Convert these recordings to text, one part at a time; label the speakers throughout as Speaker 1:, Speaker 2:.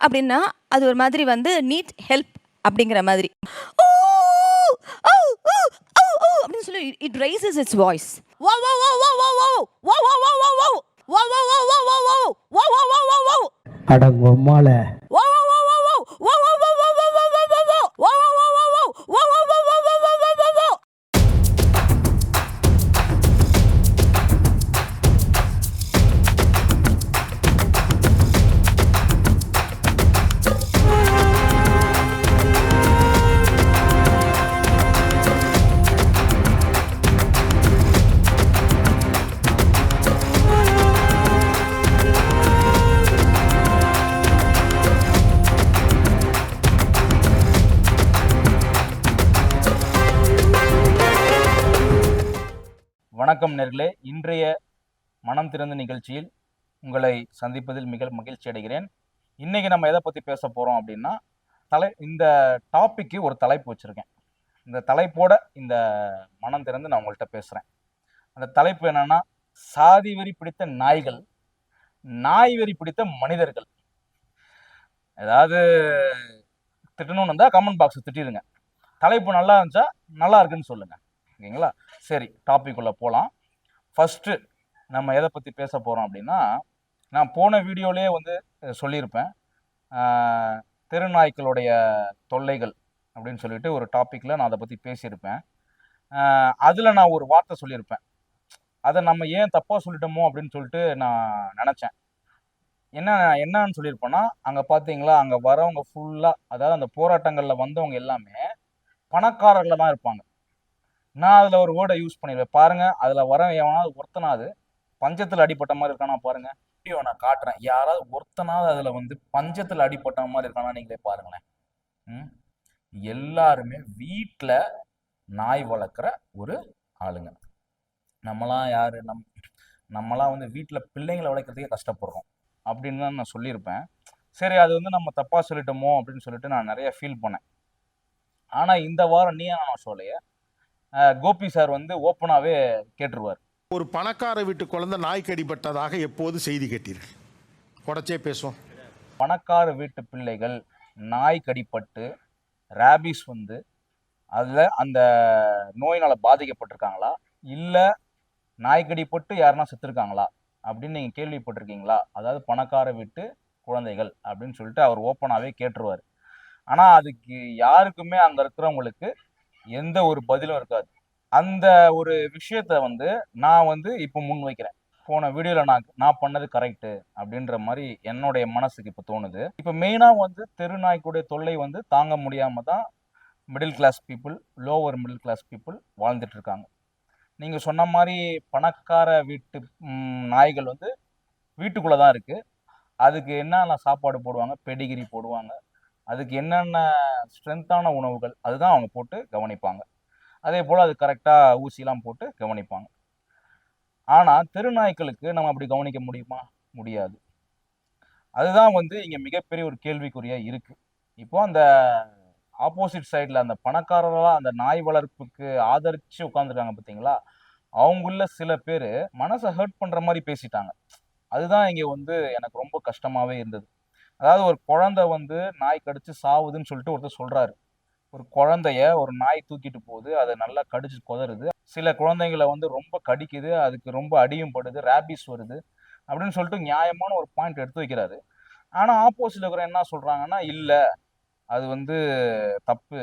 Speaker 1: அப்படின்னா அது ஒரு மாதிரி வந்து நீட் ஹெல்ப் அப்படிங்கிற மாதிரி ஓ அப்படின்னு சொல்லி இட் ரைசஸ் இட்ஸ் வாய்ஸ்
Speaker 2: அடங்கொம்மால
Speaker 3: வணக்கம் நேர்களே. இன்றைய மனம் திறந்த நிகழ்ச்சியில் உங்களை சந்திப்பதில் மிக மகிழ்ச்சி அடைகிறேன். இன்றைக்கி நம்ம எதை பற்றி பேச போகிறோம் அப்படின்னா தலை இந்த டாப்பிக்கு ஒரு தலைப்பு வச்சுருக்கேன். இந்த தலைப்போட இந்த மனம் திறந்து நான் உங்கள்கிட்ட பேசுகிறேன் அந்த தலைப்பு என்னென்னா சாதி வெறி பிடித்த நாய்கள் நாய் வெறி பிடித்த மனிதர்கள். ஏதாவது திட்டணும்னு இருந்தால் கமெண்ட் பாக்ஸை திட்டிடுங்க. தலைப்பு நல்லா இருந்துச்சா? நல்லா இருக்குன்னு சொல்லுங்கள் ஓகேங்களா? சரி டாபிக் உள்ள போகலாம் ஃபஸ்ட்டு நம்ம எதை பற்றி பேச போகிறோம் அப்படின்னா நான் போன வீடியோலேயே வந்து சொல்லியிருப்பேன். தெருநாய்க்களுடைய தொல்லைகள் அப்படின்னு சொல்லிட்டு ஒரு டாப்பிக்கில் நான் அதை பற்றி பேசியிருப்பேன். அதில் நான் ஒரு வார்த்தை சொல்லியிருப்பேன். அதை நம்ம ஏன் தப்பாக சொல்லிட்டோமோ அப்படின்னு சொல்லிட்டு நான் நினச்சேன். என்ன என்னன்னு சொல்லியிருப்போன்னா அங்கே பார்த்தீங்களா அங்கே வரவங்க ஃபுல்லாக அதாவது அந்த போராட்டங்களில் வந்தவங்க எல்லாமே பணக்காரர்களில் தான் இருப்பாங்க. நான் அதில் ஒரு வேர்டை யூஸ் பண்ணிடுவேன் பாருங்கள் அதில் வர எவனாவது ஒருத்தனாவது பஞ்சத்தில் அடிப்பட்ட மாதிரி இருக்கானா பாருங்க. வீடியோ நான் காட்டுறேன். யாராவது ஒருத்தனாவது அதில் வந்து பஞ்சத்தில் அடிப்பட்ட மாதிரி இருக்கானா நீங்களே பாருங்களேன். ம்? எல்லாருமே வீட்டில் நாய் வளர்க்குற ஒரு ஆளுங்க. நம்மளாம் யார்? நம் நம்மளாம் வந்து வீட்டில் பிள்ளைங்களை வளர்க்குறதுக்கே கஷ்டப்படுறோம். அப்படின்னு தான் நான் சொல்லியிருப்பேன். சரி அது வந்து நம்ம தப்பாக சொல்லிட்டோமோ அப்படின்னு சொல்லிட்டு நான் நிறைய ஃபீல் பண்ணேன். ஆனால் இந்த வாரம் நீ நான் சொல்லைய கோபி சார் வந்து ஓப்பனாகவே கேட்டுருவார்.
Speaker 4: ஒரு பணக்கார வீட்டு குழந்தை நாய் கடிபட்டதாக எப்போது செய்தி கேட்டீர்கள்? உடச்சே பேசுவோம்.
Speaker 3: பணக்கார வீட்டு பிள்ளைகள் நாய் கடிப்பட்டு ரேபிஸ் வந்து அதில் அந்த நோயினால் பாதிக்கப்பட்டிருக்காங்களா? இல்லை நாய் கடிப்பட்டு யாருன்னா செத்துருக்காங்களா? அப்படின்னு நீங்கள் கேள்விப்பட்டிருக்கீங்களா? அதாவது பணக்கார வீட்டு குழந்தைகள் அப்படின்னு சொல்லிட்டு அவர் ஓப்பனாகவே கேட்டுருவார். ஆனால் அதுக்கு யாருக்குமே அங்கே இருக்கிறவங்களுக்கு எந்த ஒரு பதிலும் இருக்காது. அந்த ஒரு விஷயத்த வந்து நான் வந்து இப்போ முன் வைக்கிறேன். போன வீடியோவில் நான் நான் பண்ணது கரெக்டு அப்படின்ற மாதிரி என்னுடைய மனசுக்கு இப்போ தோணுது. இப்போ மெயினாக வந்து தெருநாய்க்குடைய தொல்லை வந்து தாங்க முடியாமல் தான் middle class people lower middle class people வாழ்ந்துட்டு இருக்காங்க. நீங்கள் சொன்ன மாதிரி பணக்கார வீட்டு நாய்கள் வந்து வீட்டுக்குள்ளே தான் இருக்குது அதுக்கு என்னென்ன சாப்பாடு போடுவாங்க? பெடிகிரி போடுவாங்க. அதுக்கு என்னென்ன ஸ்ட்ரென்த்தான உணவுகள் அதுதான் அவங்க போட்டு கவனிப்பாங்க. அதே போல் அது கரெக்டாக ஊசிலாம் போட்டு கவனிப்பாங்க. ஆனால் தெருநாய்க்களுக்கு நம்ம அப்படி கவனிக்க முடியுமா? முடியாது. அதுதான் வந்து இங்கே மிகப்பெரிய ஒரு கேள்விக்குறியாக இருக்குது இப்போ அந்த ஆப்போசிட் சைடில் அந்த பணக்காரர்களாக அந்த நாய் வளர்ப்புக்கு ஆதரித்து உட்காந்துருக்காங்க பார்த்தீங்களா? அவங்குள்ள சில பேர் மனசை ஹர்ட் பண்ணுற மாதிரி பேசிட்டாங்க. அதுதான் இங்கே வந்து எனக்கு ரொம்ப கஷ்டமாகவே இருந்தது. அதாவது ஒரு குழந்தை வந்து நாய் கடிச்சு சாவுதுன்னு சொல்லிட்டு ஒருத்தர் சொல்கிறாரு ஒரு குழந்தைய ஒரு நாய் தூக்கிட்டு போகுது அதை நல்லா கடிச்சு குதறுது. சில குழந்தைங்களை வந்து ரொம்ப கடிக்குது அதுக்கு ரொம்ப அடியும் படுது ரேபிஸ் வருது அப்படின்னு சொல்லிட்டு நியாயமான ஒரு பாயிண்ட் எடுத்து வைக்கிறாரு. ஆனால் ஆப்போசிட்ல இருக்கிற என்ன சொல்கிறாங்கன்னா இல்லை அது வந்து தப்பு.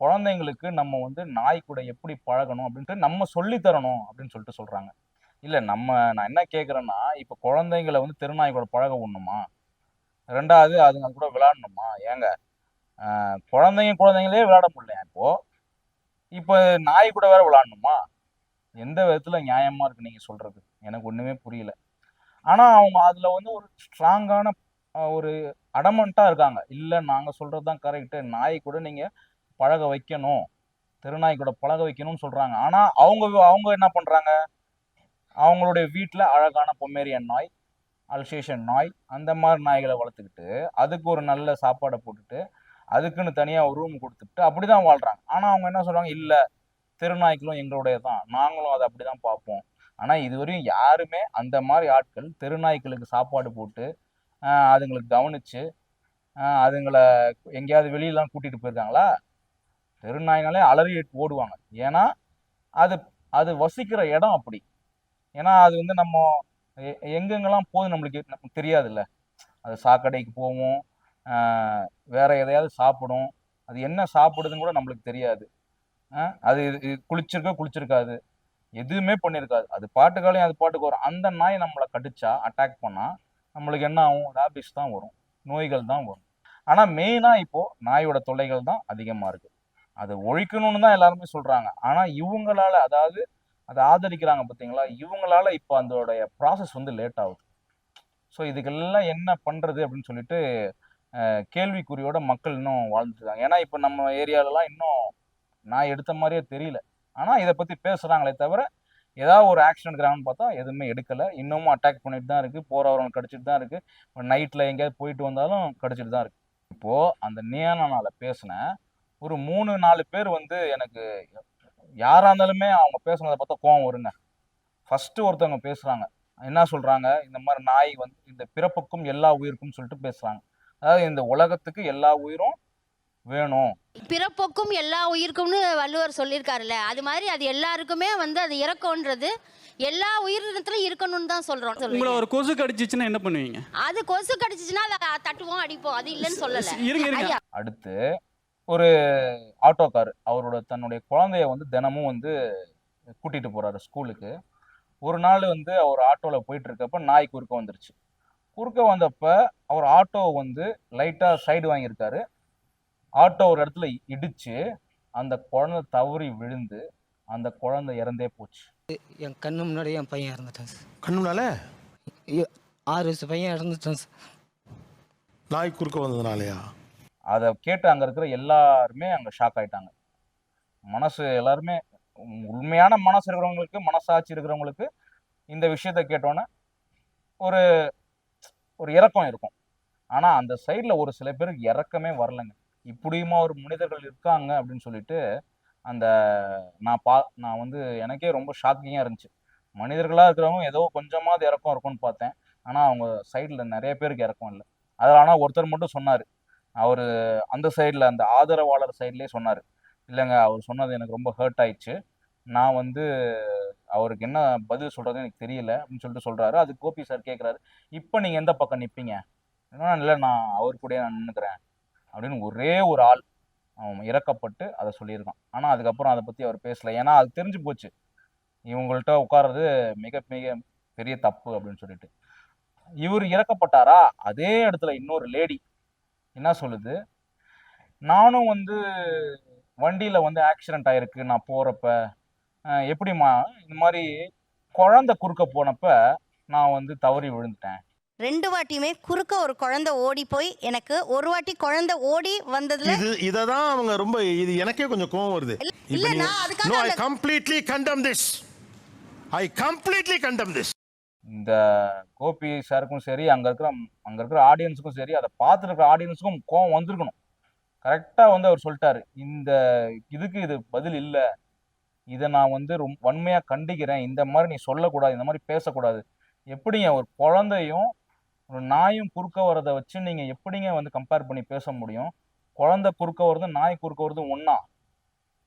Speaker 3: குழந்தைங்களுக்கு நம்ம வந்து நாய் கூட எப்படி பழகணும்? அப்படின்ட்டு நம்ம சொல்லித் தரணும் அப்படின்னு சொல்லிட்டு சொல்கிறாங்க இல்லை நம்ம நான் என்ன கேட்குறேன்னா இப்போ குழந்தைங்களை வந்து திருநாய் கூட பழக விடணுமா? ரெண்டாவது அதுங்க கூட விளாடணுமா ஏங்க குழந்தைங்க குழந்தைங்களே விளையாட முடியல இப்போ? இப்போ நாய் கூட வேற விளாடணுமா எந்த விதத்தில் நியாயமாக இருக்கு நீங்கள் சொல்கிறது எனக்கு ஒன்றுமே புரியல. ஆனால் அவங்க அதில் வந்து ஒரு ஸ்ட்ராங்கான ஒரு அடமெண்ட்டாக இருக்காங்க. இல்லை நாங்கள் சொல்கிறது தான் கரெக்டு நாய் கூட நீங்கள் பழக வைக்கணும். தெருநாய் கூட பழக வைக்கணும்னு சொல்கிறாங்க ஆனால் அவங்க அவங்க என்ன பண்ணுறாங்க அவங்களுடைய வீட்டில் அழகான பொம்மேரியன் நாய் அல்சேஷன் நாய் அந்த மாதிரி நாய்களை வளர்த்துக்கிட்டு அதுக்கு ஒரு நல்ல சாப்பாடை போட்டுட்டு அதுக்குன்னு தனியாக ஒரு ரூம் கொடுத்துட்டு அப்படி தான் வாழ்கிறாங்க ஆனால் அவங்க என்ன சொல்கிறாங்க இல்லை தெருநாய்க்களும் எங்களுடைய தான் நாங்களும் அதை அப்படி தான் பார்ப்போம். ஆனால் இதுவரையும் யாருமே அந்த மாதிரி ஆட்கள் தெருநாய்க்களுக்கு சாப்பாடு போட்டு அதுங்களுக்கு கவனித்து அதுங்களை எங்கேயாவது வெளியெல்லாம் கூட்டிகிட்டு போயிருக்காங்களா? தெருநாய்னாலே அலறி ஓடுவாங்க. ஏன்னா அது அது வசிக்கிற இடம் அப்படி. ஏன்னா அது வந்து நம்ம எங்கெங்கெல்லாம் போகுது நம்மளுக்கு நமக்கு தெரியாதுல்ல. அது சாக்கடைக்கு போவோம் வேற எதையாவது சாப்பிடும். அது என்ன சாப்பிடுதுன்னு கூட நம்மளுக்கு தெரியாது. அது இது- குளிச்சிருக்கோ குளிச்சிருக்காது. எதுவுமே பண்ணியிருக்காது அது பாட்டுக்காலையும் அது பாட்டுக்கு வரும். அந்த நாய் நம்மளை கடிச்சா அட்டாக் பண்ணால் நம்மளுக்கு என்ன ஆகும்? ரேபிஸ் தான் வரும். நோய்கள் தான் வரும். ஆனால் மெயினாக இப்போது நாயோட தொல்லைகள் தான் அதிகமாக இருக்குது அது ஒழிக்கணும்னு தான் எல்லாருமே சொல்கிறாங்க ஆனால் இவங்களால அதாவது அதை ஆதரிக்கிறாங்க பார்த்தீங்களா? இவங்களால இப்போ அதோடைய ப்ராசஸ் வந்து லேட் ஆகுது. ஸோ இதுக்கெல்லாம் என்ன பண்ணுறது அப்படின்னு சொல்லிட்டு கேள்விக்குறியோட மக்கள் இன்னும் வாழ்ந்துட்டு ஏன்னா இப்போ நம்ம ஏரியாலலாம் இன்னும் நான் எடுத்த மாதிரியே தெரியல. ஆனால் இதை பற்றி பேசுகிறாங்களே தவிர ஏதாவது ஒரு ஆக்ஷன் எடுக்கிறாங்கன்னு பார்த்தா எதுவுமே எடுக்கலை. இன்னமும் அட்டாக் பண்ணிட்டு தான் இருக்குது போறவங்க கடிச்சிட்டு தான் இருக்குது நைட்டில் எங்கேயாவது போயிட்டு வந்தாலும் கடிச்சிட்டு தான் இருக்குது இப்போது அந்த நியானால பேசின ஒரு மூணு நாலு பேர் வந்து எனக்கு யாரா இருந்தாலுமே அவங்க பேசுனதை பார்த்தா கோவம் வருங்க. ஃபர்ஸ்ட் ஒருத்தவங்க பேசுறாங்க. என்ன சொல்றாங்க? இந்த மாதிரி நாய் வந்து இந்த பிறப்புக்கும் எல்லா உயிருக்கும் சொல்லிட்டு பேசுறாங்க. அதாவது இந்த உலகத்துக்கு எல்லா உயிரும் வேணும்.
Speaker 2: பிறப்போக்கும் எல்லா உயிருக்கும்னு வள்ளுவர் சொல்லியிருக்காருல்ல. அது மாதிரி அது எல்லாருக்குமே வந்து அது இறக்கம்ன்றது எல்லா உயிரினத்திலும் இருக்கணும்னு தான் சொல்றோம்.
Speaker 5: உங்களை. ஒரு கொசு கடிச்சிச்சுன்னா என்ன பண்ணுவீங்க?
Speaker 2: அது கொசு கடிச்சிச்சுன்னா தட்டுவோம் அடிப்போம். அது இல்லைன்னு சொல்லல.
Speaker 5: இருங்க இருங்க.
Speaker 2: ஐயா,
Speaker 3: அடுத்து ஒரு ஆட்டோக்கார் அவரோட தன்னுடைய குழந்தைய வந்து தினமும் வந்து கூட்டிட்டு போறாரு ஸ்கூலுக்கு ஒரு நாள் வந்து அவர் ஆட்டோல போயிட்டு இருக்கப்ப நாய் குறுக்க வந்துருச்சு. குறுக்க வந்தப்ப அவர் ஆட்டோ வந்து லைட்டா சைடு வாங்கியிருக்காரு. ஆட்டோ ஒரு இடத்துல இடிச்சு அந்த குழந்தை தவறி விழுந்து அந்த குழந்தை இறந்தே போச்சு.
Speaker 6: என் கண்ணு முன்னாடியே என் பையன் இறந்துட்டான் சார்.
Speaker 4: கண்ணுனால
Speaker 6: ஐயோ, ஆறு வயசு பையன் இறந்துட்டான் சார்.
Speaker 4: நாய் குறுக்க வந்ததுனாலயா?
Speaker 3: அதை கேட்டு அங்கே இருக்கிற எல்லாருமே அங்கே ஷாக் ஆயிட்டாங்க. மனசு எல்லாருமே உம் உண்மையான மனசு இருக்கிறவங்களுக்கு மனசாட்சி இருக்கிறவங்களுக்கு இந்த விஷயத்த கேட்டோன்னே ஒரு ஒரு இறக்கம் இருக்கும். ஆனால் அந்த சைடில் ஒரு சில பேருக்கு இறக்கமே வரலைங்க. இப்படியுமா ஒரு மனிதர்கள் இருக்காங்க அப்படின்னு சொல்லிட்டு அந்த நான் பா நான் வந்து எனக்கே ரொம்ப ஷாக்கிங்காக இருந்துச்சு. மனிதர்களாக இருக்கிறவங்க ஏதோ கொஞ்சமாவது இறக்கம் இருக்கும்னு பார்த்தேன். ஆனால் அவங்க சைடில் நிறைய பேருக்கு இறக்கம் இல்லை. அதில் ஆனால் ஒருத்தர் மட்டும் சொன்னார். அவர் அந்த சைடில் அந்த ஆதரவாளர் சைட்லேயே சொன்னார். இல்லைங்க அவர் சொன்னது எனக்கு ரொம்ப ஹர்ட் ஆயிடுச்சு. நான் வந்து அவருக்கு என்ன பதில் சொல்கிறது எனக்கு தெரியல அப்படின்னு சொல்லிட்டு சொல்கிறாரு அது கோபி சார் கேட்குறாரு இப்போ நீங்கள் எந்த பக்கம் நிற்பீங்க இல்லை நான் அவர் கூடயே நான் நின்றுக்கிறேன் அப்படின்னு ஒரே ஒரு ஆள் அவன் இறக்கப்பட்டு அதை சொல்லியிருக்கான். ஆனால் அதுக்கப்புறம் அதை பற்றி அவர் பேசலை. ஏன்னா அது தெரிஞ்சு போச்சு. இவங்கள்ட்ட உட்கார்றது மிக மிக பெரிய தப்பு அப்படின்னு சொல்லிட்டு. இவர் இறக்கப்பட்டாரா? அதே இடத்துல இன்னொரு லேடி என்ன சொல்லுது? நானும் வந்து வண்டியில வந்து ஆக்சிடென்ட் ஆயிருக்கு. நான் போறப்ப அஹ் எப்படிம்மா இந்த மாதிரி குழந்தை குறுக்க போனப்ப நான் வந்து தவறி விழுந்துட்டேன்.
Speaker 7: ரெண்டு வாட்டியுமே குறுக்க ஒரு குழந்தை ஓடி போய் எனக்கு ஒரு வாட்டி குழந்தை ஓடி வந்ததுல
Speaker 4: இது இதை தான் அவங்க ரொம்ப இது எனக்கே கொஞ்சம் கோவம் வருது.
Speaker 7: இல்ல, நான் அதுக்காக
Speaker 4: I completely condemn this I completely condemn this
Speaker 3: இந்த கோபி சாருக்கும் சரி அங்கே இருக்கிற அங்கே இருக்கிற ஆடியன்ஸுக்கும் சரி அதை பார்த்துருக்குற ஆடியன்ஸுக்கும் கோவம் வந்திருக்கணும். கரெக்டாக வந்து அவர் சொல்லிட்டாரு. இந்த இதுக்கு இது பதில் இல்லை. இதை நான் வந்து ரொம்ப வன்மையாக கண்டிக்கிறேன். இந்த மாதிரி நீ சொல்லக்கூடாது இந்த மாதிரி பேசக்கூடாது. எப்படிங்க ஒரு குழந்தையும் ஒரு நாயும் குறுக்க வரதை வச்சு நீங்கள் எப்படிங்க வந்து கம்பேர் பண்ணி பேச முடியும்? குழந்தை குறுக்க வரதும் நாய் குறுக்க வரதும் ஒன்றா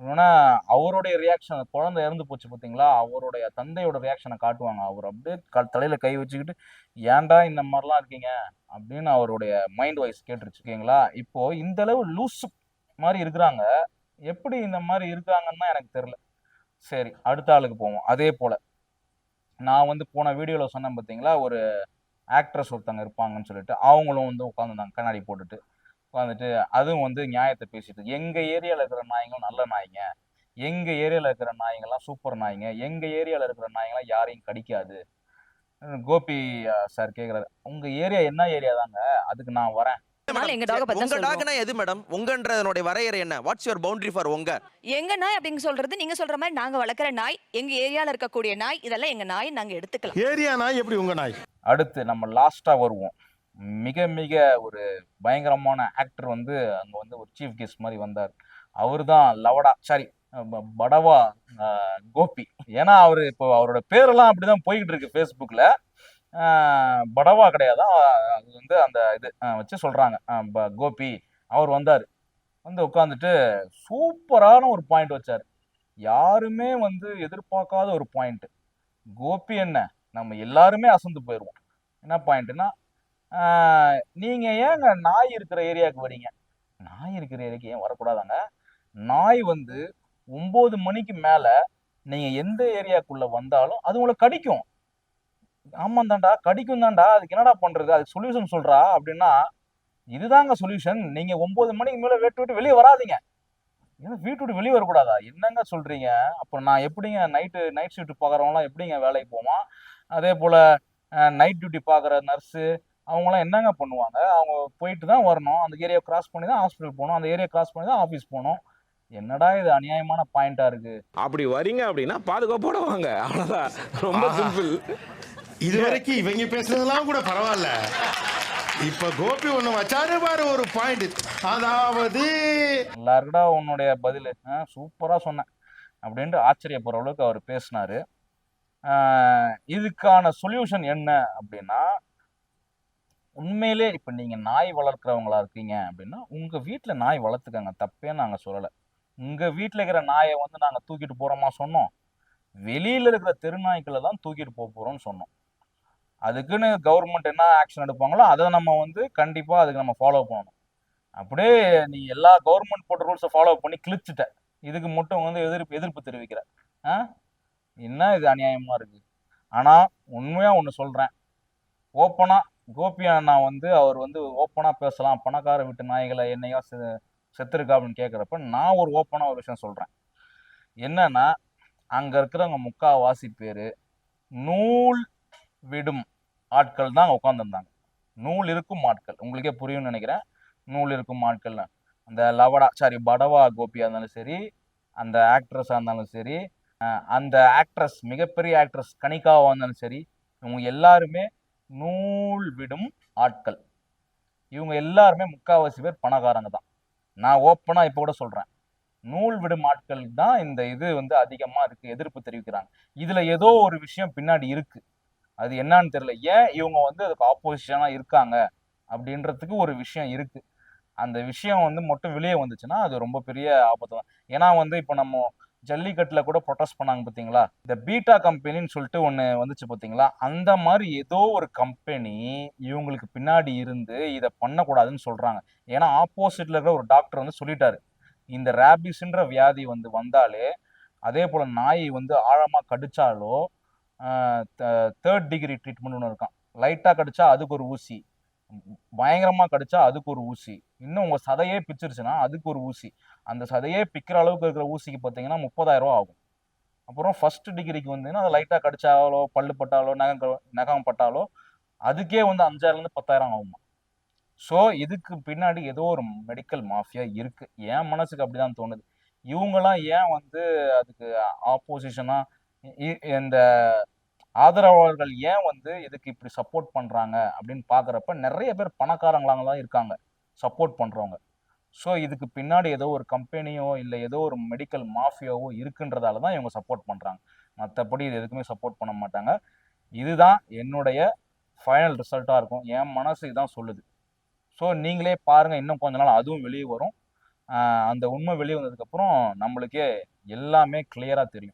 Speaker 3: ஏன்னா அவருடைய ரியாக்ஷன் குழந்தை இறந்து போச்சு பார்த்தீங்களா அவருடைய தந்தையோட ரியாக்ஷனை காட்டுவாங்க. அவர் அப்படியே க தலையில கை வச்சுக்கிட்டு ஏன்டா இந்த மாதிரிலாம் இருக்கீங்க? அப்படின்னு அவருடைய மைண்ட் வாய்ஸ் கேட்டுருச்சுக்கீங்களா இப்போ இந்த அளவு லூஸ் மாதிரி இருக்கிறாங்க. எப்படி இந்த மாதிரி இருக்காங்கன்னு தான் எனக்கு தெரில சரி அடுத்த ஆளுக்கு போவோம். அதே போல நான் வந்து போன வீடியோவில் சொன்னேன் பார்த்தீங்களா ஒரு ஆக்ட்ரஸ் ஒருத்தங்க இருப்பாங்கன்னு சொல்லிட்டு அவங்களும் வந்து உட்காந்துருந்தாங்க கண்ணாடி போட்டுட்டு. உட்காந்துட்டு அதுவும் வந்து நியாயத்தை பேசிட்டு எங்க ஏரியால இருக்கிற நாய்ங்களும் நல்ல நாய்ங்க. எங்க ஏரியால இருக்கிற நாய்ங்கெல்லாம் சூப்பர் நாய்ங்க. எங்க ஏரியால இருக்கிற நாய்ங்கெல்லாம் யாரையும் கடிக்காது. கோபி சார் கேக்குறாரு. உங்க ஏரியா என்ன ஏரியா தாங்க? அதுக்கு நான் வரேன்.
Speaker 8: உங்க. டாக்னா எது மேடம் உங்கன்றதனுடைய வரையறை என்ன? வாட்ஸ் யுவர் பவுண்டரி ஃபார் உங்க?
Speaker 1: எங்க நாய் அப்படின்னு சொல்றது நீங்க சொல்ற மாதிரி நாங்க வளர்க்குற நாய் எங்க ஏரியால இருக்கக்கூடிய நாய் இதெல்லாம் எங்க நாய் நாங்க எடுத்துக்கலாம்.
Speaker 4: ஏரியா நாய் எப்படி உங்க நாய்?
Speaker 3: அடுத்து நம்ம லாஸ்டா வருவோம். மிக மிக ஒரு பயங்கரமான ஆக்டர் வந்து அங்கே வந்து ஒரு சீஃப் கெஸ்ட் மாதிரி வந்தார். அவர் தான் லவடா சாரி படவா கோபி. ஏன்னா அவர் இப்போ அவரோட பேரெல்லாம் அப்படிதான் போய்கிட்டு இருக்கு ஃபேஸ்புக்கில் படவா கிடையாது. அது வந்து அந்த இது வச்சு சொல்கிறாங்க ப- கோபி அவர் வந்தார். வந்து உட்காந்துட்டு சூப்பரான ஒரு பாயிண்ட் வச்சார். யாருமே வந்து எதிர்பார்க்காத ஒரு பாயிண்ட் கோபி என்ன? நம்ம எல்லாருமே அசந்து போயிடுவோம் என்ன பாயிண்ட்னா நீங்க ஏங்க நாய் இருக்கிற ஏரியாவுக்கு வரீங்க நாய் இருக்கிற ஏரியாவுக்கு ஏன் வரக்கூடாதாங்க? நாய் வந்து ஒன்பது மணிக்கு மேல நீங்க எந்த ஏரியாக்குள்ள வந்தாலும் அது உங்களை கடிக்கும். ஆமாம் தாண்டா கடிக்கும் தாண்டா அதுக்கு என்னடா பண்றது? அதுக்கு சொல்யூஷன் சொல்றா அப்படின்னா இதுதாங்க சொல்யூஷன் நீங்க ஒன்பது மணிக்கு மேல வீட்டு விட்டு வெளியே வராதீங்க. ஏன்னா வீட்டு விட்டு வெளியே வரக்கூடாதா? என்னங்க சொல்றீங்க? அப்புறம் நான் எப்படிங்க நைட்டு நைட் ஷிஃப்ட் பார்க்குறவங்களாம் எப்படிங்க வேலைக்கு போவோம்? அதே போல நைட் டியூட்டி பார்க்குற நர்ஸு அவங்களாம் என்னங்க பண்ணுவாங்க? அவங்க போயிட்டு தான் வரணும். அந்த ஏரியா கிராஸ் பண்ணி தான் ஹாஸ்பிட்டல் போகணும். அந்த ஏரியா கிராஸ் பண்ணி தான் ஆஃபீஸ் போகணும். என்னடா இது அநியாயமான பாயிண்டா இருக்கு?
Speaker 9: அப்படி வரீங்க அப்படின்னா பாதுகாப்போட வாங்க. அவ்வளவுதான். ரொம்ப. சிம்பிள்
Speaker 4: இது வரைக்கும் இவங்க பேசுனதெல்லாம் கூட பரவாயில்ல. இப்ப கோபி ஒண்ணு வச்சாரு பாரு ஒரு பாயிண்ட் அதாவது
Speaker 3: நல்லா இருக்குடா உன்னுடைய பதில். சூப்பரா சொன்னேன். அப்படின்ட்டு ஆச்சரியப்படுற அளவுக்கு அவர் பேசினாரு. இதுக்கான சொல்யூஷன் என்ன அப்படின்னா உண்மையிலே இப்போ நீங்கள் நாய் வளர்க்குறவங்களா இருக்கீங்க அப்படின்னா உங்கள் வீட்டில் நாய் வளர்த்துக்கங்க. தப்பே நாங்கள் சொல்லலை. உங்கள் வீட்டில் இருக்கிற நாயை வந்து நாங்கள் தூக்கிட்டு போகிறோமா சொன்னோம். வெளியில் இருக்கிற தெருநாய்க்களை தான் தூக்கிட்டு போக போகிறோம்னு சொன்னோம். அதுக்குன்னு கவர்மெண்ட் என்ன ஆக்ஷன் எடுப்பாங்களோ அதை நம்ம வந்து கண்டிப்பாக அதுக்கு நம்ம ஃபாலோ பண்ணணும். அப்படியே நீ எல்லா கவர்மெண்ட் போட்ட ரூல்ஸை ஃபாலோ பண்ணி கிழிச்சிட்ட. இதுக்கு மட்டும் வந்து எதிர்ப்பு எதிர்ப்பு தெரிவிக்கிற. ஆ? என்ன இது அநியாயமாக இருக்குது ஆனால் உண்மையாக ஒன்று சொல்கிறேன் ஓப்பனாக கோபி அண்ணா வந்து அவர் வந்து ஓப்பனாக பேசலாம். பணக்கார வீட்டு நாய்களை என்னையோ செ- செத்துருக்கா அப்படின்னு கேட்குறப்ப நான் ஒரு ஓப்பனாக ஒரு விஷயம் சொல்கிறேன் என்னன்னா அங்கே இருக்கிறவங்க முக்காவாசி பேர் நூல் விடும் ஆட்கள் தான் அங்கே உட்காந்துருந்தாங்க நூல் இருக்கும் ஆட்கள். உங்களுக்கே புரியும்னு நினைக்கிறேன். நூல் இருக்கும் ஆட்கள் அந்த லவடா சாரி படவா கோபியாக இருந்தாலும் சரி அந்த ஆக்ட்ரஸாக இருந்தாலும் சரி அந்த ஆக்ட்ரஸ் மிகப்பெரிய ஆக்ட்ரஸ் கணிகாவா இருந்தாலும் சரி இவங்க எல்லாருமே நூல் விடும் ஆட்கள். இவங்க எல்லாருமே முக்காவாசி பேர் பணக்காரங்க தான். நான் ஓப்பனாக இப்போ கூட சொல்கிறேன் நூல் விடும் ஆட்கள் தான் இந்த இது வந்து அதிகமாக இருக்கு எதிர்ப்பு தெரிவிக்கிறாங்க. இதில் ஏதோ ஒரு விஷயம் பின்னாடி இருக்கு. அது என்னன்னு தெரியல. ஏன் இவங்க வந்து அதுக்கு ஆப்போசிஷனாக இருக்காங்க? அப்படின்றதுக்கு ஒரு விஷயம் இருக்கு. அந்த விஷயம் வந்து மட்டும் வெளியே வந்துச்சுன்னா அது ரொம்ப பெரிய ஆபத்து தான். ஏன்னா வந்து இப்போ நம்ம ஜல்லிக்கட்டில் கூட ப்ரொட்டஸ்ட் பண்ணாங்க பார்த்தீங்களா இந்த பீட்டா கம்பெனின்னு சொல்லிட்டு ஒன்று வந்துச்சு பார்த்தீங்களா அந்த மாதிரி ஏதோ ஒரு கம்பெனி இவங்களுக்கு பின்னாடி இருந்து இதை பண்ணக்கூடாதுன்னு சொல்கிறாங்க ஏன்னா ஆப்போசிட்டில் இருக்கிற ஒரு டாக்டர் வந்து சொல்லிட்டாரு. இந்த ரேபிஸ்ன்ற வியாதி வந்து வந்தாலே அதே போல் நாய் வந்து ஆழமாக கடிச்சாலோ தேர்ட் டிகிரி ட்ரீட்மெண்ட் ஒன்று இருக்கான் லைட்டாக கடிச்சா அதுக்கு ஒரு ஊசி. பயங்கரமாக கடிச்சா அதுக்கு ஒரு ஊசி. இன்னும் உங்கள் சதையே பிச்சிருச்சுன்னா அதுக்கு ஒரு ஊசி. அந்த சதையே பிக்கிற அளவுக்கு இருக்கிற ஊசிக்கு பார்த்தீங்கன்னா முப்பதாயிரம் ரூபா ஆகும். அப்புறம் ஃபர்ஸ்ட் டிகிரிக்கு வந்தீங்கன்னா அது லைட்டாக கடிச்சாலோ பல்லு பட்டாலோ நகம் நகம் பட்டாலோ அதுக்கே வந்து அஞ்சாயிரம்லேருந்து பத்தாயிரம் ஆகுமா ஸோ இதுக்கு பின்னாடி ஏதோ ஒரு மெடிக்கல் மாஃபியா இருக்கு. என் மனசுக்கு அப்படிதான் தோணுது. இவங்கெல்லாம் ஏன் வந்து அதுக்கு ஆப்போசிஷனாக இந்த ஆதரவாளர்கள் ஏன் வந்து இதுக்கு இப்படி சப்போர்ட் பண்ணுறாங்க அப்படின்னு பார்க்குறப்ப நிறைய பேர் பணக்காரங்களாங்க தான் இருக்காங்க சப்போர்ட் பண்ணுறவங்க ஸோ இதுக்கு பின்னாடி ஏதோ ஒரு கம்பெனியோ இல்லை ஏதோ ஒரு மெடிக்கல் மாஃபியாவோ இருக்குன்றதால தான் இவங்க சப்போர்ட் பண்ணுறாங்க மற்றபடி இது எதுக்குமே சப்போர்ட் பண்ண மாட்டாங்க. இதுதான் என்னுடைய ஃபைனல் ரிசல்ட்டாக இருக்கும். என் மனசு இதான் சொல்லுது. ஸோ நீங்களே பாருங்க இன்னும் கொஞ்ச நாள் அதுவும் வெளியே வரும். அந்த உண்மை வெளியே வந்ததுக்கப்புறம் நம்மளுக்கே எல்லாமே கிளியராக தெரியும்.